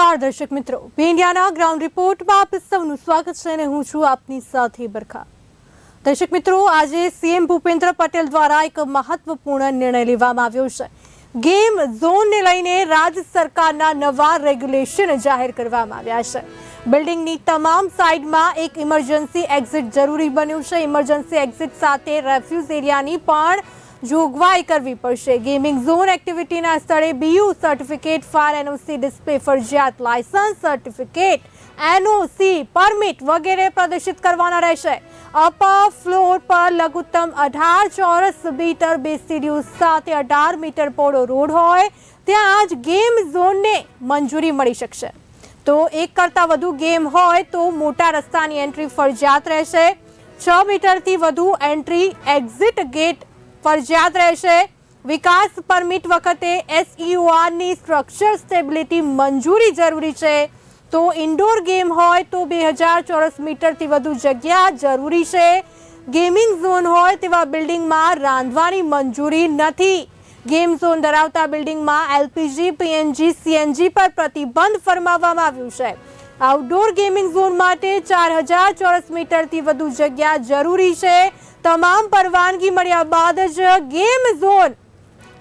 નમસ્કાર દર્શક મિત્રો. ઇન્ડિયાના ગ્રાઉન્ડ રિપોર્ટમાં આપ સૌનું સ્વાગત છે અને હું છું આપની સાથે બરખા. દર્શક મિત્રો, આજે સીએમ ભૂપેન્દ્ર પટેલ દ્વારા એક મહત્વપૂર્ણ નિર્ણય લેવામાં આવ્યો છે. ગેમ ઝોનને લઈને રાજ્ય સરકારના નવા રેગ્યુલેશન જાહેર કરવામાં આવ્યા છે. બિલ્ડિંગની તમામ સાઇડમાં એક ઇમરજન્સી એક્ઝિટ જરૂરી બન્યું છે. ઇમરજન્સી એક્ઝિટ સાથે રેફ્યુઝ એરિયાની પણ જોગવાઈ કરવી પડશે. ગેમિંગ ઝોન એક્ટિવિટીના સ્થળે BU certificate, fire NOC display, ફરજિયાત લાયસન્સ સર્ટિફિકેટ, એનઓસી પરમિટ વગેરે પ્રદર્શિત કરવાના રહેશે. અપર ફ્લોર પર લઘુત્તમ અઢાર ચોરસ મીટર બે સીડીઓ સાથે અઢાર મીટર પહોળો રોડ હોય, ત્યાં જ ગેમ ઝોનને મંજૂરી મળી શકશે. તો એક કરતાં વધુ ગેમ હોય તો મોટા રસ્તાની એન્ટ્રી ફરજિયાત રહેશે. છ મીટરથી વધુ એન્ટ્રી, એક્ઝિટ ગેટ ફરજિયાત રહેશે. વિકાસ પરમિટ વખતે એસઈઓઆરની સ્ટ્રક્ચર સ્ટેબિલિટી મંજૂરી જરૂરી છે. તો ઇન્ડોર ગેમ હોય તો બે હજાર ચોરસ મીટરથી વધુ જગ્યા જરૂરી છે. ગેમિંગ ઝોન હોય તેવા બિલ્ડિંગમાં રાંધવાની મંજૂરી નથી. ગેમ ઝોન ધરાવતા બિલ્ડિંગમાં એલપીજી પીએનજી સીએનજી પર પ્રતિબંધ ફરમાવવામાં આવ્યું છે. આઉટડોર ગેમિંગ ઝોન માટે ચાર હજાર ચોરસ મીટરથી વધુ જગ્યા જરૂરી છે. તમામ પરવાનગી મળ્યા બાદ જ ગેમ ઝોન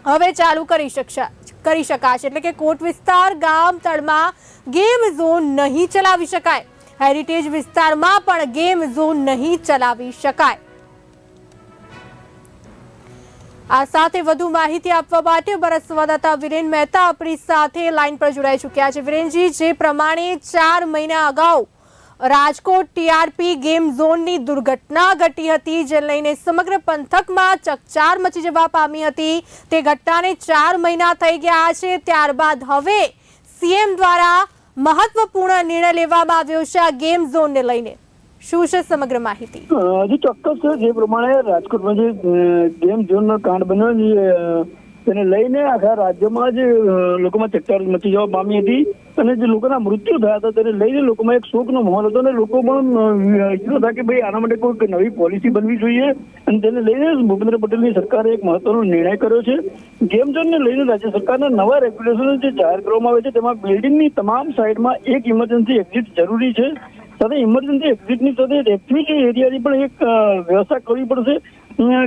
હવે ચાલુ કરી શકશે, કરી શકાશે. એટલે કે કોટ વિસ્તાર, ગામ, તળમાં ગેમ ઝોન નહીં ચલાવી શકાય. હેરિટેજ વિસ્તારમાં પણ ગેમ ઝોન નહીં ચલાવી શકાય. આ સાથે વધુ માહિતી આપવા માટે અમારા સંવાદદાતા વિરેન મહેતા આપણી સાથે લાઈન પર જોડાઈ ચૂક્યા છે. વિરેનજી, જે પ્રમાણે ચાર મહિના અગાઉ રાજકોટ ટીઆરપી ગેમ ઝોનની દુર્ઘટના ઘટી હતી જે લઈને સમગ્ર પંથકમાં ચકચાર મચી જવા પામી હતી. તે ઘટનાને ચાર મહિના થઈ ગયા છે. ત્યારબાદ હવે સીએમ દ્વારા મહત્વપૂર્ણ નિર્ણય લેવામાં આવ્યો છે આ ગેમ ઝોનને લઈને. શું છે સમગ્ર માહિતી? હજી ચોક્કસ જે પ્રમાણે રાજકોટમાં જે ગેમ ઝોનનો કાંડ બન્યો તેને લઈને આખા રાજ્યમાં જ લોકોમાં ચકચાર મચી જવા પામી હતી. અને જે લોકોના મૃત્યુ થયા હતા, તેને લઈને લોકોમાં એક શોકનો માહોલ હતો. અને લોકો પણ ઈચ્છતો હતા કે ભાઈ આના માટે કોઈક નવી પોલિસી બનવી જોઈએ. અને તેને લઈને ભૂપેન્દ્ર પટેલની સરકારે એક મહત્વનો નિર્ણય કર્યો છે. ગેમ ઝોનને લઈને રાજ્ય સરકારના નવા રેગ્યુલેશન જે જાહેર કરવામાં આવે છે, તેમાં બિલ્ડિંગની તમામ સાઇડમાં એક ઇમરજન્સી એક્ઝિટ જરૂરી છે. સાથે ઇમરજન્સી એક્ઝિટની સાથે રેફ્યુજી એરિયાની પણ એક વ્યવસ્થા કરવી પડશે.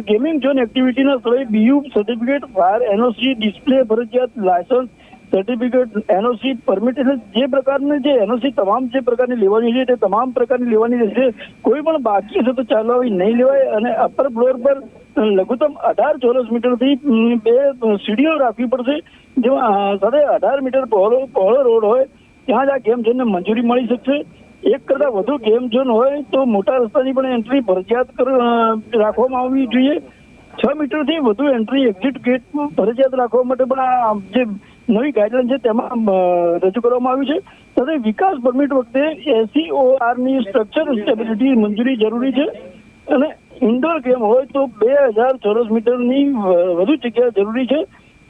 ગેમિંગ ઝોન એક્ટિવિટીના સ્થળે BU certificate fire NOC display ફરજિયાત લાયસન્સ સર્ટિફિકેટ એનઓસી પરમિટ એટલે જે પ્રકારની જે એનઓસી તમામ જે પ્રકારની લેવાની છે તે તમામ પ્રકારની લેવાની રહેશે. કોઈ પણ બાકી છે તો ચાલવાની નહીં લેવાય અને અપર ફ્લોર પર લઘુત્તમ અઢાર ચોરસ મીટરથી બે સીડીઓ રાખવી પડશે. જેમાં સાથે અઢાર મીટર પહોળો પહોળો રોડ હોય, ત્યાં જ આ ગેમ જોઈને મંજૂરી મળી શકશે. એક કરતા વધુ ગેમ ઝોન હોય તો મોટા રસ્તાની પણ એન્ટ્રી ફરજિયાત રાખવામાં આવવી જોઈએ. છ મીટરથી વધુ એન્ટ્રી એક્ઝિટ ગેટ ફરજિયાત રાખવા માટે પણ આ જે નવી ગાઈડલાઈન છે તેમાં રજૂ કરવામાં આવી છે. સાથે વિકાસ પરમિટ વખતે એસીઓઆરની સ્ટ્રક્ચર સ્ટેબિલિટી મંજૂરી જરૂરી છે. અને ઇન્ડોર ગેમ હોય તો બે હજાર ચોરસ મીટરની વધુ જગ્યા જરૂરી છે.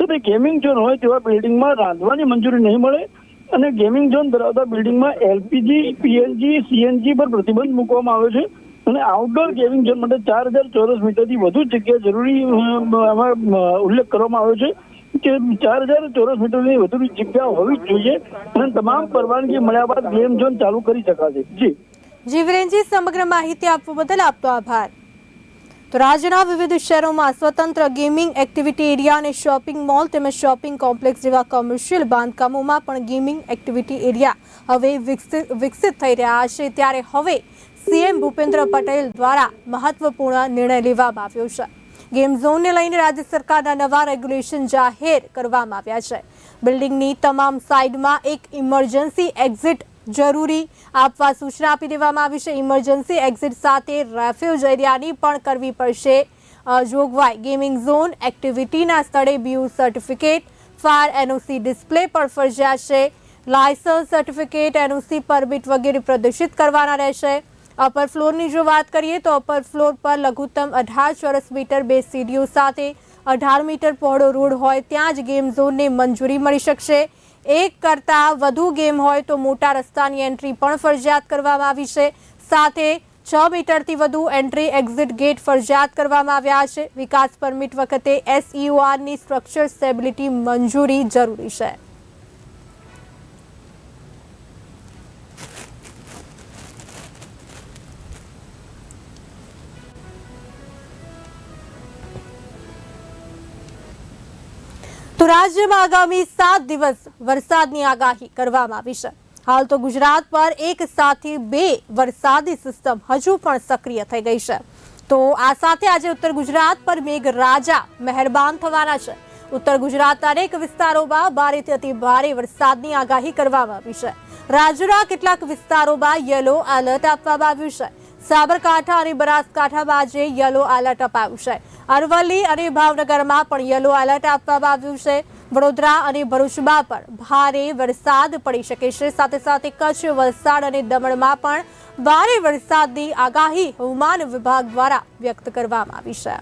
તો તે ગેમિંગ ઝોન હોય તેવા બિલ્ડિંગમાં રાંધવાની મંજૂરી નહીં મળે. અને ગેમિંગ ઝોન ધરાવતા બિલ્ડિંગમાં એલપીજી પીએનજી સીએનજી પર પ્રતિબંધ મૂકવામાં આવ્યો છે. અને આઉટડોર ગેમિંગ ઝોન માટે ચાર હજાર ચોરસ મીટરથી વધુ જગ્યા જરૂરી આમાં ઉલ્લેખ કરવામાં આવ્યો છે કે ચાર હજાર ચોરસ મીટરની વધુ જગ્યા હોવી જ જોઈએ અને તમામ પરવાનગી મળ્યા બાદ ગેમ ઝોન ચાલુ કરી શકાશે. જી. જીવરેનજી સમગ્ર માહિતી આપવા બદલ આપતો આભાર. તો રાજ્યના વિવિધ શહેરોમાં સ્વતંત્ર ગેમિંગ એક્ટિવિટી એરિયા અને શોપિંગ મોલ તેમજ શોપિંગ કોમ્પ્લેક્સ જેવા કોમર્શિયલ બાંધકામોમાં પણ ગેમિંગ એક્ટિવિટી એરિયા હવે વિકસિત વિકસિત થઈ રહ્યા છે. ત્યારે હવે સીએમ ભૂપેન્દ્ર પટેલ દ્વારા મહત્વપૂર્ણ નિર્ણય લેવામાં આવ્યો છે. ગેમ ઝોનને લઈને રાજ્ય સરકારના નવા રેગ્યુલેશન જાહેર કરવામાં આવ્યા છે. બિલ્ડિંગની તમામ સાઇડમાં એક ઇમરજન્સી એક્ઝિટ જરૂરી આપવા સૂચના આપી દેવામાં આવી છે. ઇમરજન્સી એક્ઝિટ સાથે રેફ્યુજ એરિયાની પણ કરવી પડશે. જોગવાઈ. ગેમિંગ ઝોન એક્ટિવિટીના સ્થળે BU certificate fire NOC display પણ ફરજિયાત લાયસન્સ સર્ટિફિકેટ એનઓસી પરમિટ વગેરે પ્રદર્શિત કરવાના રહેશે. અપર ફ્લોરની જો વાત કરીએ તો અપર ફ્લોર પર લઘુત્તમ અઢાર ચોરસ મીટર બે સીડીઓ સાથે અઢાર મીટર પહોળો રોડ હોય, ત્યાં જ ગેમ ઝોનને મંજૂરી મળી શકશે. એક કરતાં વધુ ગેમ હોય તો મોટા રસ્તાની એન્ટ્રી પણ ફરજિયાત કરવામાં આવી છે. સાથે છ મીટરથી વધુ એન્ટ્રી એક્ઝિટ ગેટ ફરજિયાત કરવામાં આવ્યા છે. વિકાસ પરમિટ વખતે એસઈઓઆરની સ્ટ્રક્ચર સ્ટેબિલિટી મંજૂરી જરૂરી છે. રાજ્યમાં આગામી સાત દિવસ વરસાદની આગાહી કરવામાં આવી છે. હાલ તો ગુજરાત પર એક સાથે બે વરસાદી સિસ્ટમ હજુ પણ સક્રિય થઈ ગઈ છે. તો આ સાથે આજે ઉત્તર ગુજરાત પર મેઘ રાજા મહેરબાન થવાના છે. ઉત્તર ગુજરાતના અનેક વિસ્તારોમાં ભારેથી અતિ ભારે વરસાદની આગાહી કરવામાં આવી છે. રાજ્યના કેટલાક વિસ્તારોમાં યલો એલર્ટ આપવામાં આવ્યું છે. સાબરકાંઠા અને બનાસકાંઠામાં આજે યલો એલર્ટ અપાયું છે. અરવલ્લી અને ભાવનગરમાં પણ યલો એલર્ટ આપવામાં આવ્યું છે. વડોદરા અને ભરૂચમાં પણ ભારે વરસાદ પડી શકે છે. સાથે સાથે કચ્છ, વલસાડ અને દમણમાં પણ ભારે વરસાદની આગાહી હવામાન વિભાગ દ્વારા વ્યક્ત કરવામાં આવી છે.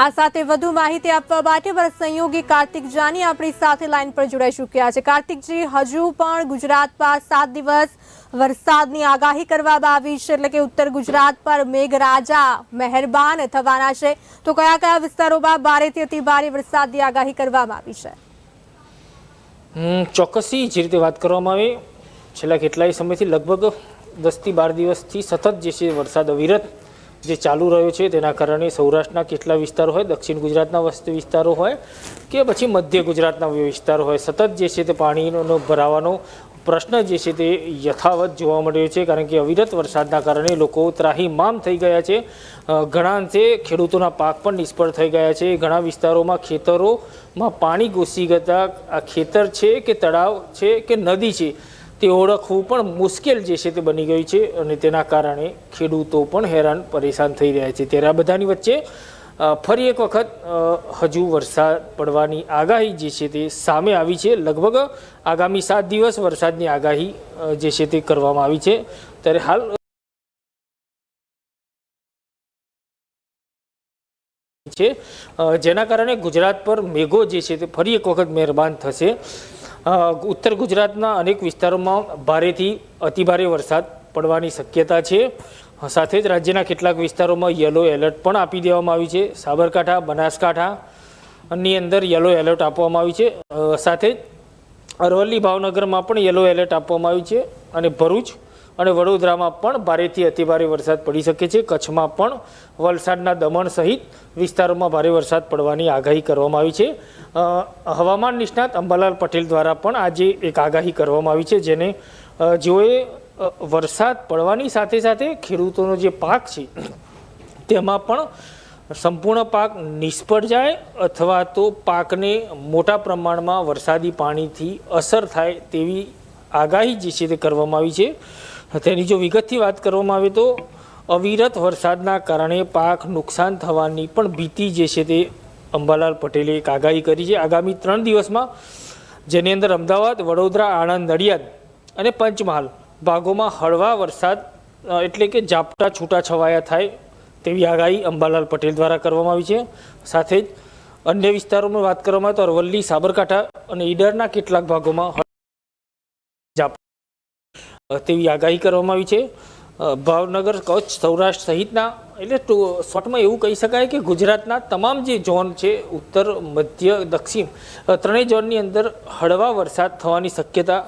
આ સાથે વધુ માહિતી આપવા માટે મારા સંયોગી કાર્તિક જાની આપણી સાથે લાઈન પર જોડાઈ ચૂક્યા છે. કાર્તિકજી હજુ પણ ગુજરાત પર સાત દિવસ વરસાદની આગાહી કરવામાં આવી છે એટલે કે ઉત્તર ગુજરાત પર મેઘરાજા મહેરબાન થવાના છે. તો કયા કયા વિસ્તારોમાં ભારેથી અતિ ભારે વરસાદની આગાહી કરવામાં આવી છે? હમ, ચોક્કસથી જે રીતે વાત કરવામાં આવે છેલ્લા કેટલાય સમયથી લગભગ દસથી બાર દિવસથી સતત જે છે વરસાદ અવિરત જે ચાલુ રહ્યો છે તેના કારણે સૌરાષ્ટ્રના કેટલા વિસ્તારો હોય, દક્ષિણ ગુજરાતના વસ્તી વિસ્તારો હોય કે પછી મધ્ય ગુજરાતના વિસ્તારો હોય. સતત જે છે તે પાણીનો ભરાવાનો પ્રશ્ન જે છે તે યથાવત જોવા મળ્યો છે, કારણ કે અવિરત વરસાદના કારણે લોકો ત્રાહીમામ થઈ ગયા છે. ઘણા અંશે ખેડૂતોના પાક પણ નિષ્ફળ થઈ ગયા છે. ઘણા વિસ્તારોમાં ખેતરોમાં પાણી ઘૂસી જતા આ ખેતર છે કે તળાવ છે કે નદી છે? તે ઓળખવું પણ મુશ્કેલ જે છે તે બની ગયું છે અને તેના કારણે ખેડૂતો પણ હેરાન પરેશાન થઈ રહ્યા છે. ત્યારે આ બધાની વચ્ચે ફરી એક વખત હજુ વરસાદ પડવાની આગાહી જે છે તે સામે આવી છે. લગભગ આગામી સાત દિવસ વરસાદની આગાહી જે છે તે કરવામાં આવી છે. ત્યારે હાલ છે જેના કારણે ગુજરાત પર મેઘો જે છે તે ફરી એક વખત મહેરબાન થશે. ઉત્તર ગુજરાતના અનેક વિસ્તારોમાં ભારેથી અતિભારે વરસાદ પડવાની શક્યતા છે. સાથે જ રાજ્યના કેટલાક વિસ્તારોમાં યલો એલર્ટ પણ આપી દેવામાં આવ્યું છે. સાબરકાંઠા, બનાસકાંઠા ની અંદર યલો એલર્ટ આપવામાં આવ્યું છે. સાથે જ અરવલ્લી ભાવનગરમાં પણ યલો એલર્ટ આપવામાં આવ્યું છે અને ભરૂચ અને વડોદરામાં પણ ભારેથી અતિભારે વરસાદ પડી શકે છે. કચ્છમાં પણ વલસાડના દમણ સહિત વિસ્તારોમાં ભારે વરસાદ પડવાની આગાહી કરવામાં આવી છે. હવામાન નિષ્ણાત અંબાલાલ પટેલ દ્વારા પણ આજે એક આગાહી કરવામાં આવી છે, જેને જેઓએ વરસાદ પડવાની સાથે સાથે ખેડૂતોનો જે પાક છે, તેમાં પણ સંપૂર્ણ પાક નિષ્ફળ જાય અથવા તો પાકને મોટા પ્રમાણમાં વરસાદી પાણીથી અસર થાય તેવી આગાહી જે છે તે કરવામાં આવી છે. તેની જો વિગતથી વાત કરવામાં આવે તો, અવિરત વરસાદના કારણે પાક નુકસાન થવાની પણ ભીતિ જે છે તે અંબાલાલ પટેલે એક આગાહી કરી છે. આગામી ત્રણ દિવસમાં જેની અંદર અમદાવાદ, વડોદરા, આણંદ, નડિયાદ અને પંચમહાલ ભાગોમાં હળવા વરસાદ એટલે કે ઝાપટા છૂટા છવાયા થાય તેવી આગાહી અંબાલાલ પટેલ દ્વારા કરવામાં આવી છે. સાથે જ અન્ય વિસ્તારોમાં વાત કરવામાં આવે તો અરવલ્લી, સાબરકાંઠા અને ઈડરના કેટલાક ભાગોમાં તેવી આગાહી કરવામાં આવી છે. ભાવનગર, કચ્છ, સૌરાષ્ટ્ર સહિતના, એટલે શોર્ટમાં એવું કહી શકાય કે ગુજરાતના તમામ જે ઝોન છે, ઉત્તર, મધ્ય, દક્ષિણ ત્રણેય ઝોનની અંદર હળવા વરસાદ થવાની શક્યતા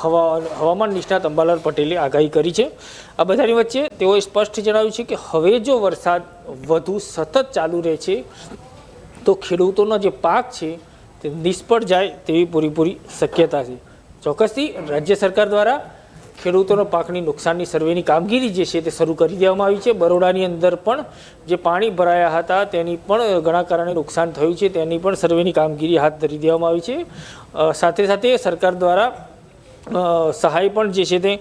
હવા, હવામાન નિષ્ણાત અંબાલાલ પટેલે આગાહી કરી છે. આ બધાની વચ્ચે તેઓએ સ્પષ્ટ જણાવ્યું છે કે હવે જો વરસાદ વધુ સતત ચાલુ રહે છે, તો ખેડૂતોનો જે પાક છે, તે નિષ્ફળ જાય તેવી પૂરેપૂરી શક્યતા છે. ચોક્કસથી રાજ્ય સરકાર દ્વારા ખેડૂતોનો પાકની નુકસાનની સર્વેની કામગીરી જે છે તે શરૂ કરી દેવામાં આવી છે. બરોડાની અંદર પણ જે પાણી ભરાયા હતા તેની પણ ઘણા કારણે નુકસાન થયું છે. તેની પણ સર્વેની કામગીરી હાથ ધરી દેવામાં આવી છે. સાથે સાથે સરકાર દ્વારા સહાય પણ જે છે તે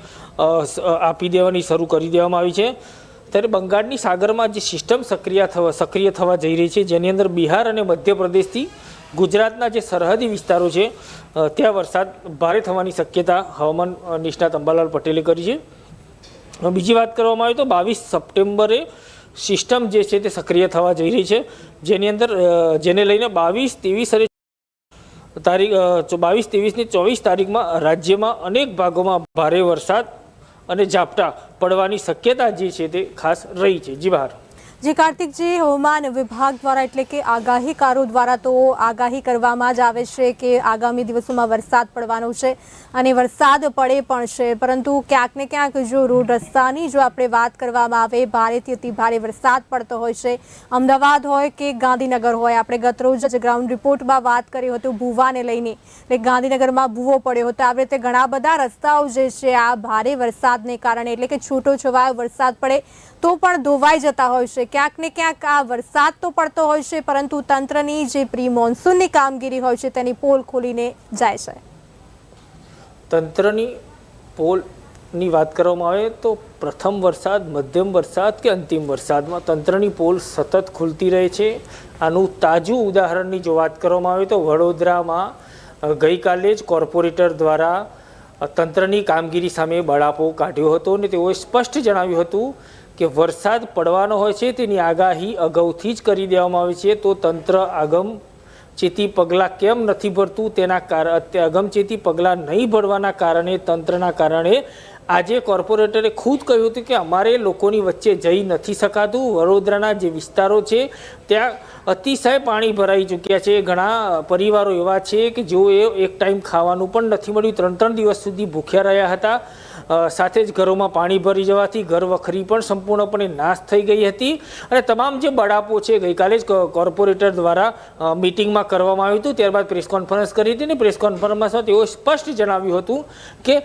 આપી દેવાની શરૂ કરી દેવામાં આવી છે. ત્યારે બંગાળની સાગરમાં જે સિસ્ટમ સક્રિય થવા સક્રિય થવા જઈ રહી છે, જેની અંદર બિહાર અને મધ્યપ્રદેશથી ગુજરાતના જે સરહદી વિસ્તારો છે ત્યાં વરસાદ ભારે થવાની શક્યતા હવામાન નિષ્ણાત અંબાલાલ પટેલે કરી છે. બીજી વાત કરવામાં આવે તો બાવીસ સપ્ટેમ્બરે સિસ્ટમ જે છે તે સક્રિય થવા જઈ રહી છે. જેની અંદર જેને લઈને બાવીસ ત્રેવીસ અને તારીખ બાવીસ ત્રેવીસની ચોવીસ તારીખમાં રાજ્યમાં અનેક ભાગોમાં ભારે વરસાદ અને ઝાપટા પડવાની શક્યતા જે છે તે ખાસ રહી છે. જી બહાર. જે, કાર્તિકજી, હવામાન વિભાગ દ્વારા એટલે કે આગાહીકારો દ્વારા તો આગાહી કરવામાં જ આવે છે કે આગામી દિવસોમાં વરસાદ પડવાનો છે અને વરસાદ પડે પણ છે. પરંતુ ક્યાંક ને ક્યાંક જો રોડ રસ્તાની જો આપણે વાત કરવામાં આવે, ભારેથી અતિ ભારે વરસાદ પડતો હોય છે. અમદાવાદ હોય કે ગાંધીનગર હોય, આપણે ગતરોજ જ ગ્રાઉન્ડ રિપોર્ટમાં વાત કરી હતું ભૂવાને લઈને. એટલે ગાંધીનગરમાં ભૂવો પડ્યો હતો. આવી રીતે ઘણા બધા રસ્તાઓ જે છે, આ ભારે વરસાદને કારણે એટલે કે છૂટો છવાયો વરસાદ પડે. તો પણ ધોવાઈ જતા હોય છે. ક્યાંક ને ક્યાંક આ વરસાદ તો પડતો હોય છે, પરંતુ તંત્રની જે પ્રી મોન્સૂનની કામગીરી હોય છે, તેની પોલ ખોલીને જાય છે. તંત્રની પોલની વાત કરવામાં આવે તો પ્રથમ વરસાદ, મધ્યમ વરસાદ કે અંતિમ વરસાદમાં તંત્રની પોલ સતત ખુલતી રહે છે. આનું તાજું ઉદાહરણની જો વાત કરવામાં આવે તો વડોદરામાં ગઈકાલે જ કોર્પોરેટર દ્વારા તંત્રની કામગીરી સામે બળાપો કાઢ્યો હતો અને તેઓએ સ્પષ્ટ જણાવ્યું હતું કે વરસાદ પડવાનો હોય છે, તેની આગાહી અગાઉથી જ કરી દેવામાં આવે છે. તો તંત્ર આગમ ચેતી પગલાં કેમ નથી ભરતું? તેના કારણે અગમચેતી પગલાં નહીં ભરવાના કારણે, તંત્રના કારણે આજે કોર્પોરેટરે ખુદ કહ્યું હતું કે અમારે લોકોની વચ્ચે જઈ નથી શકાતું. વડોદરાના જે વિસ્તારો છે, ત્યાં અતિશય પાણી ભરાઈ ચૂક્યા છે. ઘણા પરિવારો એવા છે કે જેઓએ એક ટાઈમ ખાવાનું પણ નથી મળ્યું. ત્રણ ત્રણ દિવસ સુધી ભૂખ્યા રહ્યા હતા. સાથે જ ઘરોમાં પાણી ભરી જવાથી ઘર વખરી પણ સંપૂર્ણપણે નાશ થઈ ગઈ હતી અને તમામ જે બળાપો છે, ગઈકાલે જ કોર્પોરેટર દ્વારા મિટિંગમાં કરવામાં આવ્યું હતું. ત્યારબાદ પ્રેસ કોન્ફરન્સ કરી હતી અને પ્રેસ કોન્ફરન્સમાં તેઓએ સ્પષ્ટ જણાવ્યું હતું કે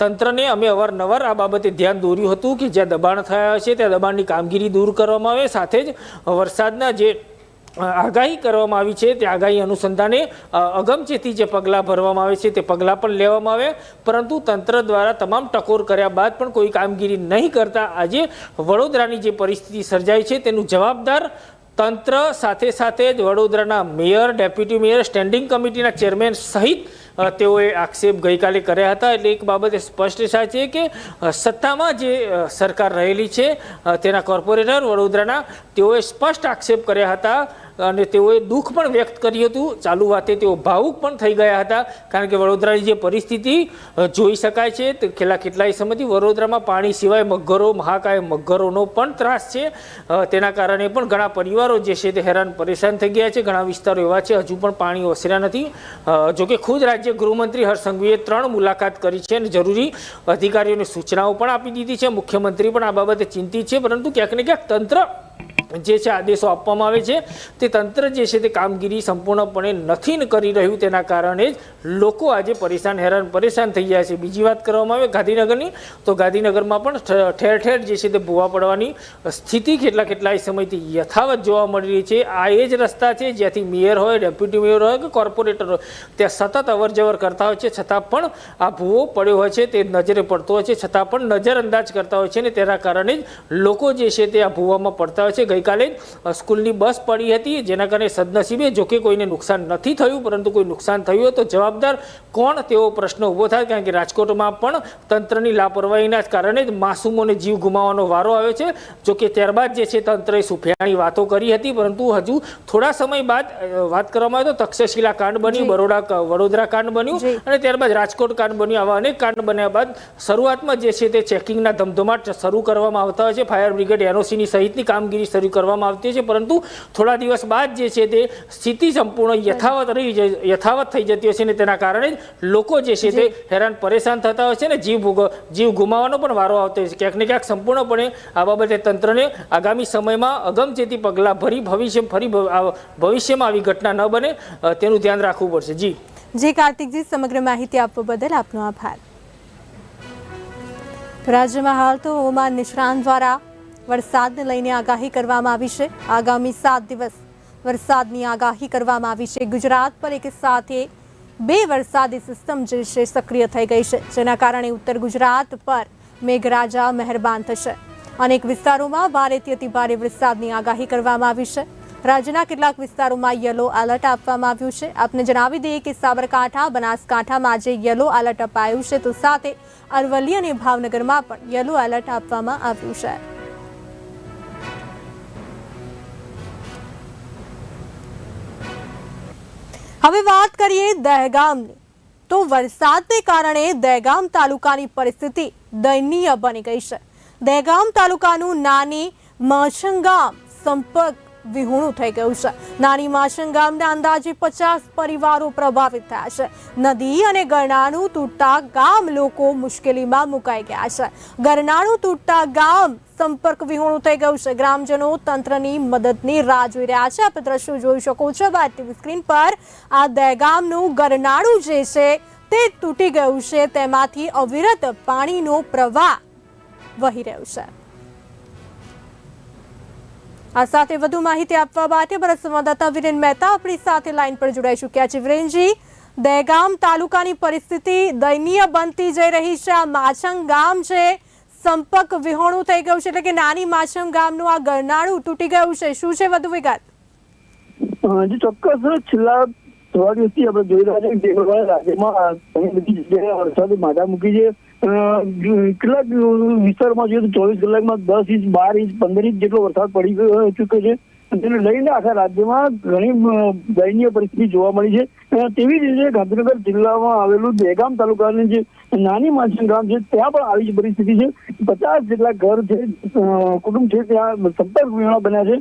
તંત્રને અમે અવારનવાર આ બાબતે ધ્યાન દોર્યું હતું કે જ્યાં દબાણ થયા છે ત્યાં દબાણની કામગીરી દૂર કરવામાં આવે. સાથે જ વરસાદના જે આગાહી કરવામાં આવી છે, તે આગાહી અનુસંધાને અગમચેથી જે પગલાં ભરવામાં આવે છે, તે પગલાં પણ લેવામાં આવે. પરંતુ તંત્ર દ્વારા તમામ ટકોર કર્યા બાદ પણ કોઈ કામગીરી નહીં કરતા આજે વડોદરાની જે પરિસ્થિતિ સર્જાઈ છે, તેનું જવાબદાર તંત્ર સાથે સાથે જ વડોદરાના મેયર, ડેપ્યુટી મેયર, સ્ટેન્ડિંગ કમિટીના ચેરમેન સહિત તેઓએ આક્ષેપ ગઈકાલે કર્યા હતા. એટલે એક બાબતે સ્પષ્ટ થાય છે કે સત્તામાં જે સરકાર રહેલી છે તેના કોર્પોરેટર વડોદરાના તેઓએ સ્પષ્ટ આક્ષેપ કર્યા હતા. અને તેઓએ દુઃખ પણ વ્યક્ત કર્યું હતું. ચાલુ વાતે તેઓ ભાવુક પણ થઈ ગયા હતા. કારણ કે વડોદરાની જે પરિસ્થિતિ જોઈ શકાય છે તે છેલ્લા કેટલાય સમયથી વડોદરામાં પાણી સિવાય મગરો, મહાકાય મગરોનો પણ ત્રાસ છે. તેના કારણે પણ ઘણા પરિવારો જે છે તે હેરાન પરેશાન થઈ ગયા છે. ઘણા વિસ્તારો એવા છે, હજુ પણ પાણી ઓસર્યા નથી. જોકે ખુદ રાજ્ય ગૃહમંત્રી હર્ષ ત્રણ મુલાકાત કરી છે અને જરૂરી અધિકારીઓને સૂચનાઓ પણ આપી દીધી છે. મુખ્યમંત્રી પણ આ બાબતે ચિંતિત છે, પરંતુ ક્યાંક ને ક્યાંક તંત્ર જે છે આદેશો આપવામાં આવે છે, તે તંત્ર જે છે તે કામગીરી સંપૂર્ણપણે નથી કરી રહ્યું તેના કારણે જ લોકો આજે પરેશાન, હેરાન, પરેશાન થઈ ગયા છે. બીજી વાત કરવામાં આવે ગાંધીનગરની, તો ગાંધીનગરમાં પણ ઠેર ઠેર જે છે તે ભૂવા પડવાની સ્થિતિ કેટલા કેટલાય સમયથી યથાવત જોવા મળી રહી છે. આ એ જ રસ્તા છે જ્યાંથી મેયર હોય, ડેપ્યુટી મેયર હોય કે કોર્પોરેટર હોય, ત્યાં સતત અવર જવર કરતા હોય છે. છતાં પણ આ ભૂવો પડ્યો હોય છે, તે નજરે પડતો હોય છે. છતાં પણ નજરઅંદાજ કરતા હોય છે ને તેના કારણે જ લોકો જે છે તે આ ભૂવામાં પડતા હોય છે. ગઈકાલે સ્કૂલની બસ પડી હતી જેના કારણે સદનસીબે જોકે કોઈને નુકસાન નથી થયું પરંતુ કોઈ નુકસાન થયું હોય તો જવાબદાર કોણ તેવો પ્રશ્ન ઊભો થાય કારણ કે રાજકોટમાં પણ તંત્રની લાપરવાહીના જ કારણે જ માસૂમોને જીવ ગુમાવવાનો વારો આવ્યો છે. જોકે ત્યારબાદ જે છે તંત્રએ સુફિયાની વાતો કરી હતી પરંતુ હજુ થોડા સમય બાદ વાત કરવામાં આવે તો તક્ષશિલા કાંડ બન્યું બરોડા વડોદરા કાંડ બન્યું. અને ત્યારબાદ રાજકોટ કાંડ બન્યું. આવા અનેક કાંડ બન્યા બાદ શરૂઆતમાં જે છે તે ચેકિંગના ધમધમાટ શરૂ કરવામાં આવતા હોય છે. ફાયર બ્રિગેડ એનઓસીની સહિતની કામગીરી શરૂ કરવામાં આવતી છે. પરંતુ થોડા દિવસ બાદ જે છે તે સ્થિતિ સંપૂર્ણ યથાવત. રહી યથાવત થઈ જતી હશે ને તેના કારણે લોકો જે છે તે હેરાન પરેશાન થતા હોય છે ને જીવ જીવ ગુમાવવાનો પણ વારો આવતો હોય છે. ક્યાંક ને ક્યાંક સંપૂર્ણપણે આ બાબતે તંત્રને આગામી સમયમાં અગમચેતી પગલાં ભરી ભવિષ્ય ફરી ભવિષ્યમાં આવી ઘટના ન બને તેનું ધ્યાન રાખવું પડશે. જી. જી કાર્તિકજી સમગ્ર માહિતી આપવા બદલ આપનો આભાર. રાજ્યમાં હાલ તો ઓમાન નિષ્ણાંત દ્વારા વરસાદને લઈને આગાહી કરવામાં આવી છે. આગામી સાત દિવસ વરસાદની આગાહી કરવામાં આવી છે. ગુજરાત પર એક સાથે બે વરસાદી સિસ્ટમ જે છે સક્રિય થઈ ગઈ છે, જેના કારણે ઉત્તર ગુજરાત પર મેઘરાજા મહેરબાન થશે. અનેક વિસ્તારોમાં ભારેથી અતિ ભારે વરસાદની આગાહી કરવામાં આવી છે. રાજ્યના કેટલાક વિસ્તારોમાં યલો એલર્ટ આપવામાં આવ્યું છે. આપને જણાવી દઈએ કે સાબરકાંઠા, બનાસકાંઠામાં આજે યલો એલર્ટ અપાયું છે. તો સાથે અરવલ્લી અને ભાવનગરમાં પણ યલો એલર્ટ આપવામાં આવ્યું છે. હવે વાત કરીએ દહેગામની. તો વરસાદને કારણે દહેગામ તાલુકાની પરિસ્થિતિ દયનીય બની ગઈ છે. દહેગામ તાલુકાનું નાની માછંગામ સંપર્ક વિહોણું થઈ ગયું છે. નાની માસણ ગામના અંદાજે પચાસ પરિવારો પ્રભાવિત થયા છે. નદી અને ગરનાળું તૂટતા ગામ લોકો મુશ્કેલીમાં મુકાઈ ગયા છે. ગરનાળું તૂટતા ગામ સંપર્ક વિહોણું થઈ ગયું છે. ગ્રામજનો તંત્રની મદદની રાહ જોઈ રહ્યા છે. આપણે દ્રશ્યો જોઈ શકો છો. બાર ટીવી સ્ક્રીન પર આ દહેગામનું ગરનાળું જે છે તે તૂટી ગયું છે. તેમાંથી અવિરત પાણીનો પ્રવાહ વહી રહ્યો છે. આ સાથે વધુ માહિતી આપવા માટે ભારત સંવાદદાતા વિરેન મહેતા આપણી સાથે લાઈન પર જોડાઈ ચૂક્યા છે. વિરેનજી, દહેગામ તાલુકાની પરિસ્થિતિ દયનીય બનતી જઈ રહી છે. આ માછંગ ગામ છે. સંપર્ક વિહોણું થઈ ગયું છે એટલે કે નાની માછમ ગામનું આ ગરનાળું તૂટી ગયું છે. શું છે વધુ વિગત? જે ચોક્કસ છેલ્લા થોડા દિવસથી આપણે જોઈ રહ્યા છીએ રાજ્યમાં બધી જગ્યાએ વરસાદ માથા મૂકી છે. કેટલાક વિસ્તારમાં જોઈએ તો ચોવીસ કલાકમાં દસ ઇંચ, બાર ઇંચ, પંદર ઇંચ જેટલો વરસાદ પડી ચૂક્યો છે. તેને લઈને આખા રાજ્યમાં ઘણી દયનીય પરિસ્થિતિ જોવા મળી છે. તેવી જ રીતે ગાંધીનગર જિલ્લામાં આવેલું દહેગામ તાલુકાની જે નાની માછન ગામ છે, ત્યાં પણ આવી જ પરિસ્થિતિ છે. પચાસ જેટલા ઘર છે કુટુંબ છે, ત્યાં સત્તર વીણા બન્યા છે.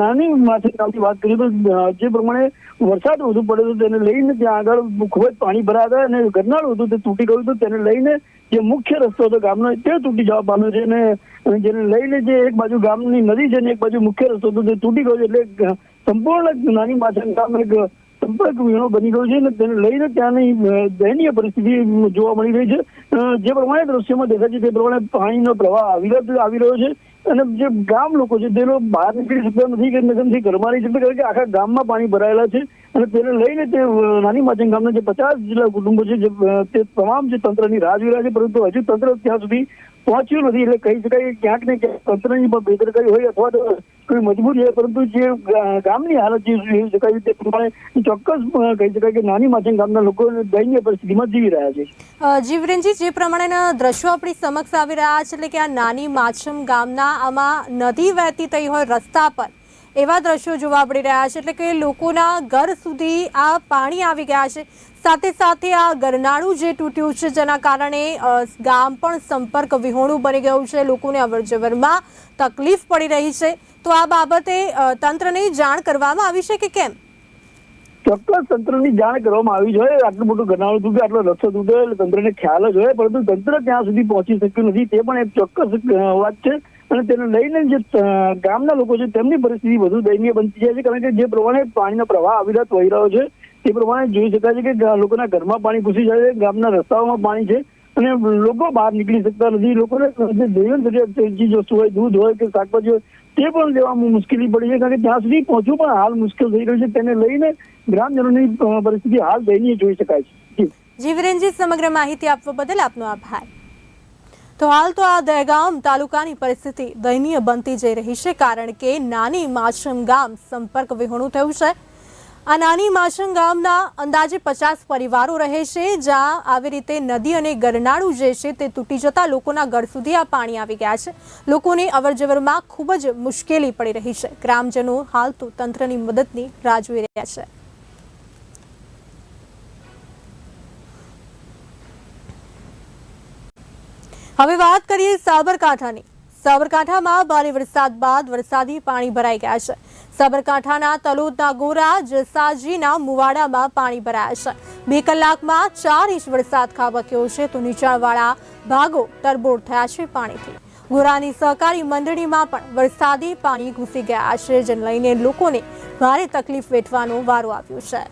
નાની માછન ગામની વાત કરીએ તો જે પ્રમાણે વરસાદ વધુ પડ્યો હતો તેને લઈને ત્યાં આગળ ખૂબ જ પાણી ભરાયા હતા અને ગરનાળ હતું તે તૂટી ગયું હતું. તેને લઈને જે મુખ્ય રસ્તો હતો ગામનો, તે તૂટી જવા પામ્યો છે અને જેને લઈને જે એક બાજુ ગામની નદી છે ને એક બાજુ મુખ્ય રસ્તો હતો તે તૂટી ગયો છે. એટલે સંપૂર્ણ નાની માછન ગામ એક સંપર્ક વિહોણો બની ગયો છે અને તેને લઈને ત્યાંની દયનીય પરિસ્થિતિ જોવા મળી રહી છે. જે પ્રમાણે દ્રશ્યમાં દેખાય છે તે પ્રમાણે પાણીનો પ્રવાહ અવિરત આવી રહ્યો છે. અને જે ગામ લોકો છે તે લોકો બહાર નીકળી શકતા નથી કે નથી ઘરમાં રહી શકતા કારણ કે આખા ગામમાં પાણી ભરાયેલા છે. અને તેને લઈને તે નાની માચંગ ગામના જે પચાસ જેટલા કુટુંબો છે, જે તે તમામ જે તંત્રની રાહ જોઈ રહ્યા છે, પરંતુ હજુ તંત્ર ત્યાં સુધી પહોંચ્યું નથી. એટલે કહી શકાય ક્યાંક ને ક્યાંક તંત્રની પણ બેદરકારી હોય અથવા તો કોઈ મજબૂરી હોય, પરંતુ જે ગામની હાલત જે જોઈ શકાય તે પ્રમાણે ચોક્કસ કહી શકાય કે નાની માચંગ ગામના લોકો દયનીય પરિસ્થિતિમાં જીવી રહ્યા છે. જીવરેનજી, જે પ્રમાણેના દ્રશ્યો આપણી સમક્ષ આવી રહ્યા છે, એટલે કે આ નાની માછમ ગામના આમાં નદી વહેતી થઈ હોય રસ્તા પર એવા દ્રશ્યો જોવા મળી રહ્યા છે. એટલે કે લોકોના ઘર સુધી આ પાણી આવી ગયા છે. સાથે સાથે આ ગરનાળું જે તૂટ્યું છે, જેના કારણે ગામ પણ સંપર્ક વિહોણું બની ગયું છે. લોકોને અવરજવરમાં તકલીફ પડી રહી છે. તો આ બાબતે તંત્રને જાણ કરવામાં આવી છે કે કેમ? ચોક્કસ તંત્રની જાણ કરવામાં આવી જોઈએ. આટલું મોટું ગરનાળું તૂટ્યું, આટલો રસ્તો તૂટ્યો, એટલે તંત્રને ખ્યાલ જ હોય, પરંતુ તંત્ર ત્યાં સુધી પહોંચી શક્યું નથી. તે પણ એક ચોક્કસ વાત છે. અને તેને લઈને જે ગામના લોકો છે, તેમની પરિસ્થિતિ વધુ દયનીય બનતી જાય છે, કારણ કે જે પ્રમાણે પાણીનો પ્રવાહ અવિરત વહી રહ્યો છે, તે પ્રમાણે જોઈ શકાય છે કે લોકોના ઘરમાં પાણી ઘૂસી જાય છે, ગામના રસ્તાઓમાં પાણી છે, અને લોકો બહાર નીકળી શકતા નથી. લોકોને જે જીવન ચીજ વસ્તુ હોય, દૂધ હોય કે શાકભાજી હોય, તે પણ લેવામાં મુશ્કેલી પડી છે, કારણ કે ત્યાં સુધી પહોંચવું પણ હાલ મુશ્કેલ થઈ રહ્યું છે. તેને લઈને ગ્રામજનોની પરિસ્થિતિ હાલ દયનીય જોઈ શકાય છે. જી. સમગ્ર માહિતી આપવા બદલ આપનો આભાર. તો હાલ તો આ દહેગામ તાલુકાની પરિસ્થિતિ દયનીય બનતી જઈ રહી છે કારણ કે નાની માછમ ગામ સંપર્ક વિહોણું થયું છે. આ નાની માછમ ગામના અંદાજે પચાસ પરિવારો રહે છે, જ્યાં આવી રીતે નદી અને ગરનાળું જે છે તે તૂટી જતા લોકોના ઘર સુધી આ પાણી આવી ગયા છે. લોકોને અવરજવરમાં ખૂબ જ મુશ્કેલી પડી રહી છે. ગ્રામજનો હાલ તો તંત્રની મદદની રાહ જોઈ રહ્યા છે. હવે વાત કરીએ સાબરકાંઠાની. સાબરકાંઠામાં ભારે વરસાદ બાદ વરસાદી પાણી ભરાઈ ગયા છે. સાબરકાંઠાના તલોદના ગોરા, જસાજીના મુવાડામાં પાણી ભરાયા છે. બે કલાકમાં ચાર ઇંચ વરસાદ ખાબક્યો છે તો નીચાણવાળા ભાગો તરબોળ થયા છે પાણીથી. ગોરાની સહકારી મંડળીમાં પણ વરસાદી પાણી ઘૂસી ગયા છે, જેને લઈને લોકોને ભારે તકલીફ વેઠવાનો વારો આવ્યો છે.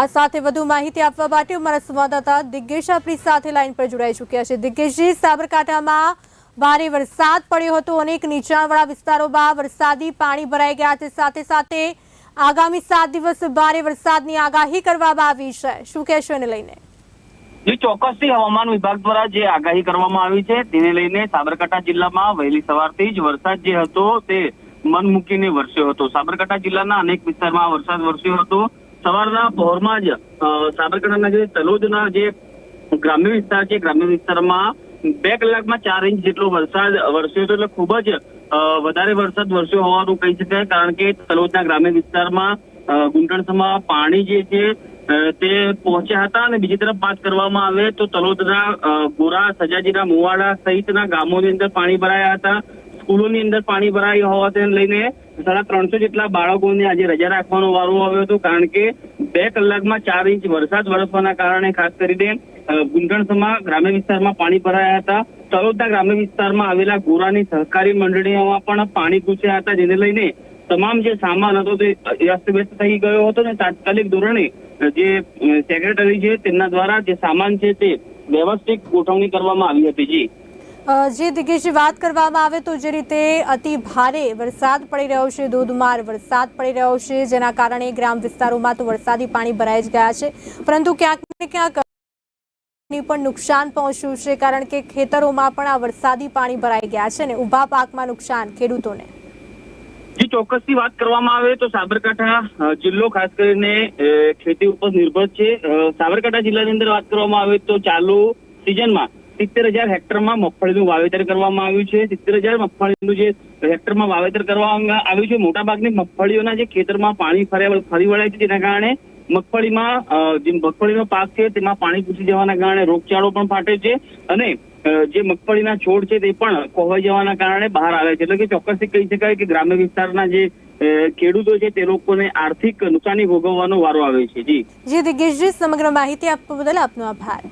આ સાથે વધુ માહિતી આપવા માટે અમારા સંવાદદાતા દિગ્ગેશ આપણી સાથે લાઈન પર જોડાઈ ચૂક્યા છે. દિગ્ગેશજી, સાબરકાંઠામાં ભારે વરસાદ પડ્યો હતો અનેક નીચાણવાળા વિસ્તારોમાં વરસાદી પાણી ભરાઈ ગયા છે. સાથે સાથે આગામી સાત દિવસ ભારે વરસાદની આગાહી કરવામાં આવી છે. શું કહેશો એને લઈને? જે, ચોક્કસથી હવામાન વિભાગ દ્વારા જે આગાહી કરવામાં આવી છે, તેને લઈને સાબરકાંઠા જિલ્લામાં વહેલી સવારથી જ વરસાદ જે હતો તે મન મૂકીને વરસ્યો હતો. સાબરકાંઠા જિલ્લાના અનેક વિસ્તારમાં વરસાદ વરસ્યો હતો. સવારના પહોરમાં જ સાબરકાંઠાના જે તલોદના જે ગ્રામ્ય વિસ્તાર છે, ગ્રામ્ય વિસ્તારમાં બે કલાકમાં ચાર ઇંચ જેટલો વરસાદ વરસ્યો હતો. એટલે ખૂબ જ વધારે વરસાદ વરસ્યો હોવાનું કહી શકાય. કારણ કે તલોદના ગ્રામ્ય વિસ્તારમાં ગુંટણસમાં પાણી જે છે તે પહોંચ્યા હતા અને બીજી તરફ વાત કરવામાં આવે તો તલોદના ગોરા સજાજીના મુવાડા સહિતના ગામોની અંદર પાણી ભરાયા હતા. સ્કૂલોની અંદર પાણી ભરાયું હોવાને લઈને સાડા ત્રણસો જેટલા બાળકોને આજે રજા રાખવાનો વારો આવ્યો હતો કારણ કે બે કલાકમાં ચાર ઇંચ વરસાદ વરસવાના કારણે ખાસ કરીને અ, ગ્રામ્ય વિસ્તારમાં પાણી ભરાયા હતા. તલોદના ગ્રામ્ય વિસ્તારમાં આવેલા ગોરાની સહકારી મંડળીઓમાં પણ પાણી ઘૂસ્યા હતા જેને લઈને તમામ જે સામાન હતો તે અસ્તવ્યસ્ત થઈ ગયો હતો ને તાત્કાલિક ધોરણે જે સેક્રેટરી છે તેમના દ્વારા જે સામાન છે તે વ્યવસ્થિત ગોઠવણી કરવામાં આવી હતી. જી. જે દિગ્ગજની વાત કરવામાં આવે તો જે રીતે અતિ ભારે વરસાદ પડી રહ્યો છે, ધોધમાર વરસાદ પડી રહ્યો છે, જેના કારણે ગ્રામ વિસ્તારોમાં તો વરસાદી પાણી ભરાઈ જ ગયા છે. પરંતુ ક્યાંક ક્યાંક પણ નુકસાન પહોંચ્યું છે, કારણ કે ખેતરોમાં પણ આ વરસાદી પાણી ભરાઈ ગયા છે ને ઊભા પાકમાં નુકસાન ખેડૂતોને. જે, ચોક્કસથી વાત કરવામાં આવે તો સાબરકાંઠા જિલ્લો ખાસ કરીને ખેતી ઉપર નિર્ભર છે. સાબરકાંઠા જિલ્લાની અંદર વાત કરવામાં આવે તો ચાલુ સિઝનમાં સિત્તેર હજાર હેક્ટરમાં મગફળીનું વાવેતર કરવામાં આવ્યું છે. સિત્તેર હજાર મગફળીનું જે હેક્ટરમાં વાવેતર કરવામાં આવ્યું છે, મોટાભાગની મગફળીઓના જે ખેતરમાં પાણી ફરી વળાય છે, જેના કારણે મગફળીમાં જે મગફળીનો પાક છે, તેમાં પાણી ઘૂસી જવાના કારણે રોગચાળો પણ ફાટે છે અને જે મગફળીના છોડ છે, તે પણ કોહવાઈ જવાના કારણે બહાર આવે છે. એટલે કે ચોક્કસથી કહી શકાય કે ગ્રામ્ય વિસ્તારના જે ખેડૂતો છે, તે લોકોને આર્થિક નુકસાની ભોગવવાનો વારો આવે છે. જી. જી દિગ્ગજજી સમગ્ર માહિતી આપવા બદલ આપનો આભાર.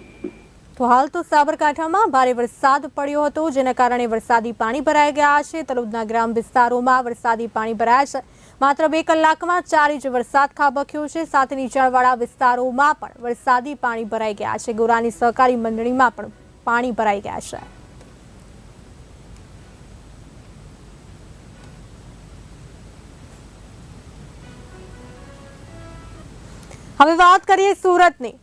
તો હાલ તો સાબરકાંઠામાં ભારે વરસાદ પડ્યો હતો, જેના કારણે વરસાદી પાણી ભરાઈ ગયા છે. તલોદના ગ્રામ વિસ્તારોમાં વરસાદી પાણી ભરાયા છે. માત્ર બે કલાકમાં ચાર ઇંચ વરસાદ ખાબક્યો છે. સાથે નીચાણવાળા વિસ્તારોમાં પણ વરસાદી પાણી ભરાઈ ગયા છે. ગોરાની સહકારી મંડળીમાં પણ પાણી ભરાઈ ગયા છે. હવે વાત કરીએ સુરતની.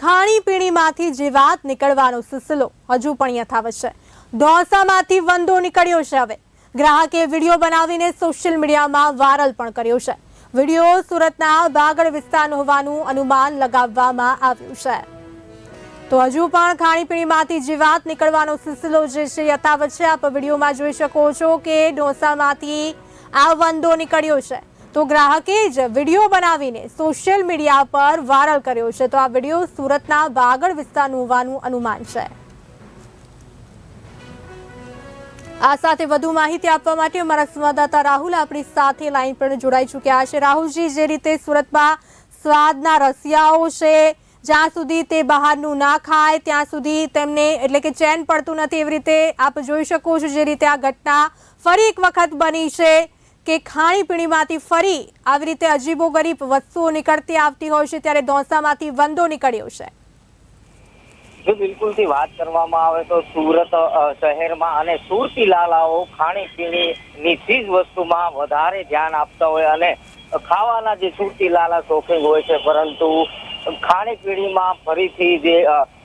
ખાણીપીણીમાંથી જીવાત નીકળવાનો સિલસિલો હજુ પણ યથાવત છે. ઢોસામાંથી વંદો નીકળ્યો છે હવે. ગ્રાહકે વીડિયો બનાવીને સોશિયલ મીડિયામાં વાયરલ પણ કર્યો છે. વીડિયો સુરતના બાગડ વિસ્તારનો હોવાનું અનુમાન લગાવવામાં આવ્યું છે. તો હજુ પણ ખાણીપીણીમાંથી જીવાત નીકળવાનો સિલસિલો જે છે યથાવત છે. આપ વિડીયોમાં જોઈ શકો છો કે ઢોસામાંથી આ વંદો નીકળ્યો છે. તો ગ્રાહકે જ વીડિયો બનાવીને સોશિયલ મીડિયા પર વાયરલ કર્યો છે. તો આ વીડિયો સુરતના વાગડ વિસ્તારનું હોવાનું અનુમાન છે. આ સાથે વધુ માહિતી આપવા માટે અમારા સંવાદદાતા રાહુલ આપણી સાથે લાઈન પર જોડાઈ ચૂક્યા છે. રાહુલજી, જે રીતે સુરતમાં સ્વાદના રસિયાઓ છે, જ્યાં સુધી તે બહારનું ના ખાય, ત્યાં સુધી તેમને એટલે કે ચેન પડતું નથી, એવી રીતે આપ જોઈ શકો છો જે રીતે આ ઘટના ફરી એક વખત બની છે. કે ખાણીપીણીમાંથી ફરી આવી રીતે અજીબો ગરીબ વસ્તુઓ નીકળતી આવતી હોય છે ત્યારે દોસામાંથી વંદો નીકળ્યો છે. જો બિલકુલથી વાત કરવામાં આવે તો સુરત શહેરમાં અને સુરતી લાલાઓ ખાણીપીણીની ચીજ વસ્તુમાં વધારે ધ્યાન આપતા હોય અને ખાવાના જે સુરતી લાલા શોખીન હોય છે, પરંતુ ખાણીપીણીમાં ફરીથી જે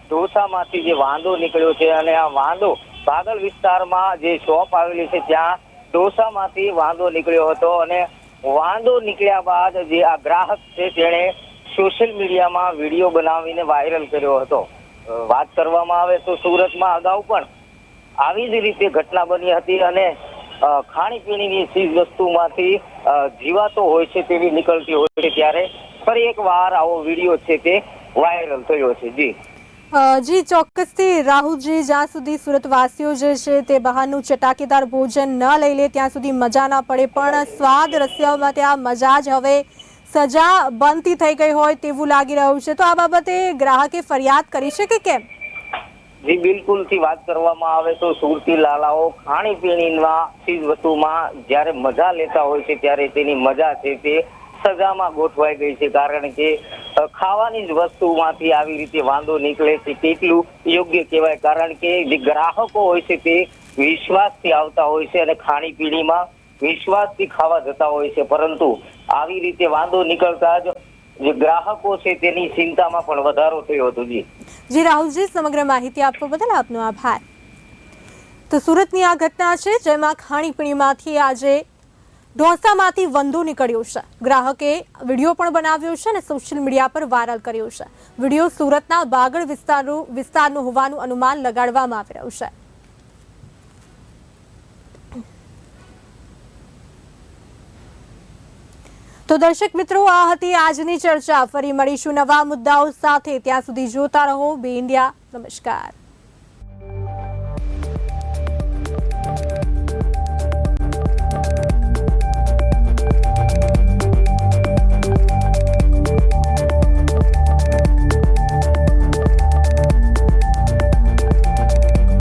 ઢોસામાંથી જે વાંદો નીકળ્યો છે અને આ વાંદો ભાગલ વિસ્તારમાં જે શોપ આવેલી છે, ત્યાં ઢોસામાંથી વાંદો નીકળ્યો હતો અને વાંદો નીકળ્યા બાદ જે આ ગ્રાહક છે તેણે સોશિયલ મીડિયામાં વીડિયો બનાવીને વાયરલ કર્યો હતો. વાત કરવામાં આવે તો સુરતમાં અગાઉ પણ આવી જ રીતે ઘટના બની હતી અને ખાણીપીણીની ચીજ વસ્તુમાંથી જીવાતો હોય છે તેવી નીકળતી હોય છે ત્યારે ફરી એક વાર આવો વીડિયો છે તે વાયરલ થયો છે. જી. જી, ચોક્કસથી, રાહુલજી, જ્યાં સુધી સુરતવાસીઓ જે છે તે બહારનું ચટાકેદાર ભોજન ન લઈ લે, ત્યાં સુધી મજા ના પડે. પણ સ્વાદ રસિયાઓમાં ત્યાં મજા જ હવે સજા બનતી થઈ ગઈ હોય તેવું લાગી રહ્યું છે. તો આ બાબતે ગ્રાહકે ફરિયાદ કરી છે કે કેમ? જી બિલકુલથી વાત કરવામાં આવે તો સુરતી લાલાઓ ખાણીપીણીમાં ચીજ વસ્તુમાં જ્યારે મજા લેતા હોય છે, ત્યારે તેની મજા છે તે સજામાં ગોઠવાઈ ગઈ છે કારણ કે ખાવાની જ વસ્તુમાંથી આવી રીતે વાંધો નીકળે છે, કેટલું યોગ્ય કહેવાય. કારણ કે જે ગ્રાહકો હોય છે તે વિશ્વાસથી આવતા હોય છે અને ખાણીપીણીમાં વિશ્વાસથી ખાવા જતા હોય છે. પરંતુ આવી રીતે વાંધો નીકળતા જ જે ગ્રાહકો છે તેની ચિંતામાં પણ વધારો થયો હતો. જી. જી, રાહુલજી, સમગ્ર માહિતી આપવા બદલ આપનો આભાર. તો સુરતની આ ઘટના છે, જેમાં ખાણીપીણીમાંથી આજે ઢોસામાંથી વંદો નીકળ્યું છે. ગ્રાહકે વીડિયો પણ બનાવ્યો છે અને સોશિયલ મીડિયા પર વાયરલ કર્યો છે. વીડિયો સુરતના બાગડ વિસ્તારનું વિસ્તારનું હોવાનું અનુમાન લગાડવામાં આવી રહ્યું છે. તો દર્શક મિત્રો, આ હતી આજની ચર્ચા. ફરી મળીશું નવા મુદ્દાઓ સાથે. ત્યાં સુધી જોતા રહો. બે ઇન્ડિયા. નમસ્કાર.